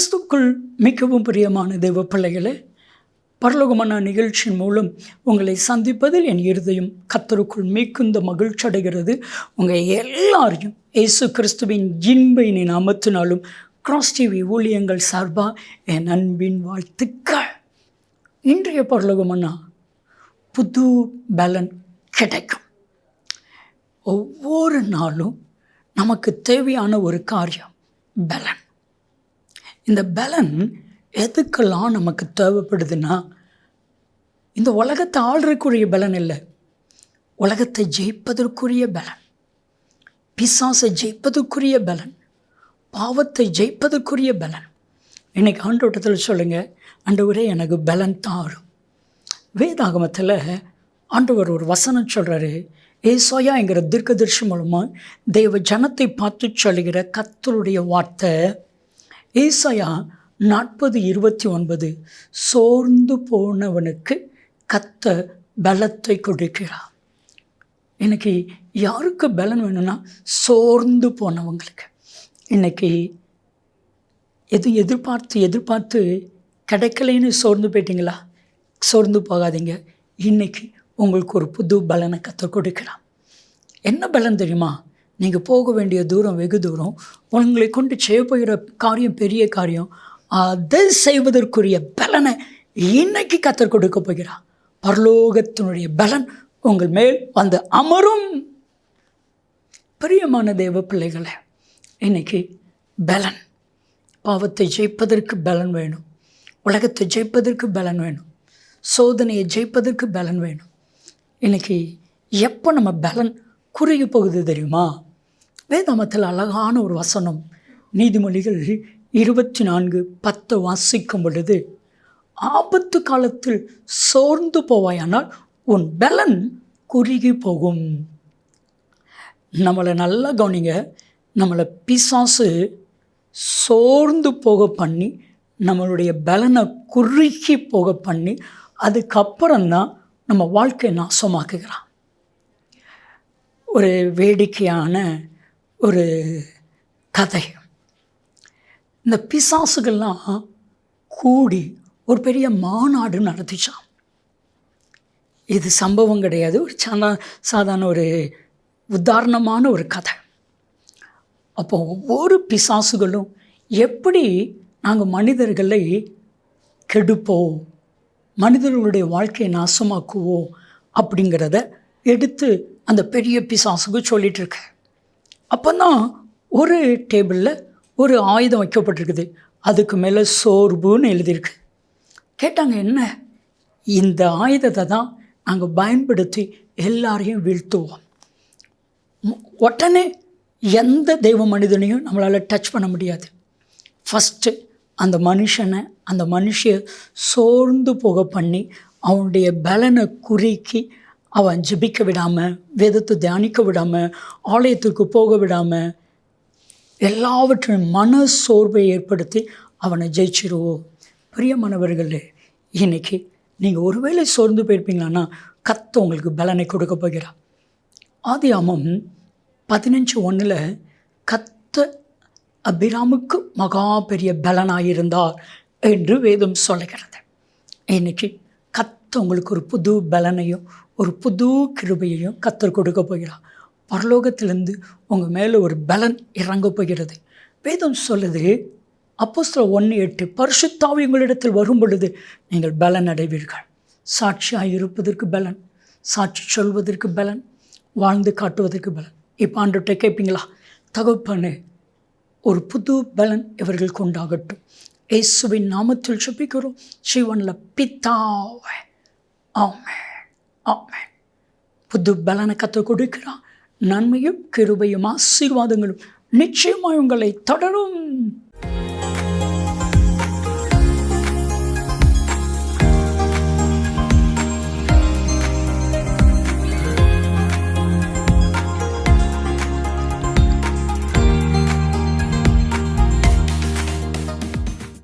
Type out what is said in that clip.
கிறிஸ்துக்குள் மிகவும் பிரியமான தெய்வ பிள்ளைகளே பரலோகமான நிகழ்ச்சியின் மூலம் உங்களை சந்திப்பதில் என் இருதயம் கத்தருக்குள் மிகுந்த மகிழ்ச்சி அடைகிறது. உங்கள் எல்லாரையும் இயேசு கிறிஸ்துவின் இன்பையின் நாமத்தினாலும் கிராஸ் டிவி ஊழியங்கள் சார்பாக என் அன்பின் வாழ்த்துக்கள். இன்றைய பரலோகமன்னா புது பலன் கிடைக்கும். ஒவ்வொரு நாளும் நமக்கு தேவையான ஒரு காரியம் பலன். இந்த பலன் எதுக்கெல்லாம் நமக்கு தேவைப்படுதுன்னா இந்த உலகத்தை ஆள்றதுக்குரிய பலன் இல்லை. உலகத்தை ஜெயிப்பதற்குரிய பலன். பிசாசை ஜெயிப்பதற்குரிய பலன். பாவத்தை ஜெயிப்பதற்குரிய பலன். இன்றைக்கி ஆண்டோட்டத்தில் சொல்லுங்கள் ஆண்டவரே எனக்கு பலன் தாரும். வேதாகமத்தில் ஆண்டவர் ஒரு வசனம் சொல்கிறாரு ஏசோயாங்கிற தீர்க்கதர்ஷி மூலமாக தெய்வ ஜனத்தை பார்த்து சொல்லுகிற கத்தருடைய வார்த்தை ஏசாயா நாற்பது இருபத்தி ஒன்பது சோர்ந்து போனவனுக்கு கத்த பலத்தை கொடுக்கிறார். இன்னைக்கு யாருக்கு பலன் வேணும்னா சோர்ந்து போனவங்களுக்கு. இன்றைக்கி எது எதிர்பார்த்து எதிர்பார்த்து கிடைக்கலைன்னு சோர்ந்து போயிட்டீங்களா? சோர்ந்து போகாதீங்க. இன்னைக்கு உங்களுக்கு ஒரு புது பலனை கற்றுக் கொடுக்கலாம் என்ன பலன் தெரியுமா? நீங்கள் போக வேண்டிய தூரம் வெகு தூரம். உங்களை கொண்டு செய்ய போகிற காரியம் பெரிய காரியம். அதை செய்வதற்குரிய பலனை இன்னைக்கு கத்தர் கொடுக்க போகிறார். பரலோகத்தினுடைய பலன் உங்கள் மேல் வந்து அமரும். பிரியமான தேவ பிள்ளைகளை இன்னைக்கு பலன். பாவத்தை ஜெயிப்பதற்கு பலன் வேணும். உலகத்தை ஜெயிப்பதற்கு பலன் வேணும். சோதனையை ஜெயிப்பதற்கு பலன் வேணும். இன்னைக்கு எப்போ நம்ம பலன் குறைய போகுது தெரியுமா? வேதாமத்தில் அழகான ஒரு வசனம். நீதிமொழிகள் இருபத்தி நான்கு பத்து வாசிக்கும் பொழுது ஆபத்து காலத்தில் சோர்ந்து போவாயானால் உன் பலன் குறுகி போகும். நம்மளை நல்லா கவனிங்க. நம்மளை பிசாசு சோர்ந்து போக பண்ணி நம்மளுடைய பலனை குறுகி போக பண்ணி அதுக்கப்புறம்தான் நம்ம வாழ்க்கையை நாசமாக்குகிறான். ஒரு வேடிக்கையான ஒரு கதை. இந்த பிசாசுகள்லாம் கூடி ஒரு பெரிய மாநாடு நடத்திச்சான் இது சம்பவம் கிடையாது. ஒரு சாதா சாதாரண ஒரு உதாரணமான ஒரு கதை. அப்போ ஒவ்வொரு பிசாசுகளும் எப்படி நாங்கள் மனிதர்களை கெடுப்போம் மனிதர்களுடைய வாழ்க்கையை நாசமாக்குவோம் அப்படிங்கிறத எடுத்து அந்த பெரிய பிசாசுக்கு சொல்லிகிட்டு அப்போ தான் ஒரு டேபிளில் ஒரு ஆயுதம் வைக்கப்பட்டிருக்குது. அதுக்கு மேலே சோர்வுன்னு எழுதியிருக்கு. கேட்டாங்க என்ன? இந்த ஆயுதத்தை தான் நாங்கள் பயன்படுத்தி எல்லாரையும் வீழ்த்துவோம். உடனே எந்த தெய்வ மனிதனையும் நம்மளால் டச் பண்ண முடியாது. ஃபஸ்ட்டு அந்த மனுஷனை அந்த மனுஷிய சோர்ந்து போக பண்ணி அவனுடைய பலனை குறுக்கி அவன் ஜெபிக்க விடாமல் வேதத்தை தியானிக்க விடாமல் ஆலயத்திற்கு போக விடாமல் எல்லாவற்றையும் மன சோர்வை ஏற்படுத்தி அவனை ஜெயிச்சிருவோம். பிரியமானவர்களே இன்னைக்கு நீங்கள் ஒருவேளை சோர்ந்து போயிருப்பீங்களான்னா கத்த உங்களுக்கு பலனை கொடுக்க போகிறார். ஆதி ஆமம் பதினஞ்சு ஒன்றில் கத்த அபிராமுக்கு மகா பெரிய பலனாயிருந்தார் என்று வேதம் சொல்லுகிறது. இன்னைக்கு கத்த உங்களுக்கு ஒரு புது பலனையும் ஒரு புது கிருபையையும் கத்தர் கொடுக்க போகிறார். பரலோகத்திலேருந்து உங்கள் மேலே ஒரு பலன் இறங்க போகிறது. வேதம் சொல்லுது அப்போ சில ஒன்று எட்டு பரிசுத்தாவி உங்களிடத்தில் வரும் பொழுது நீங்கள் பலன் அடைவீர்கள். சாட்சியாக இருப்பதற்கு பலன் சாட்சி சொல்வதற்கு பலன் வாழ்ந்து காட்டுவதற்கு பலன். இப்போ ஆண்டுகிட்ட கேட்பீங்களா? தகப்பனு ஒரு புது பலன் இவர்கள் கொண்டாகட்டும் இயேசுவின் நாமத்தில் சுப்பிக்கிறோம் சிவனில் பித்தாவே ஆமே புது பலனை கற்றுக் கொடுக்கிறான் நன்மையும் கிருபையும் ஆசீர்வாதங்களும் நிச்சயமாய் உங்களை தொடரும்.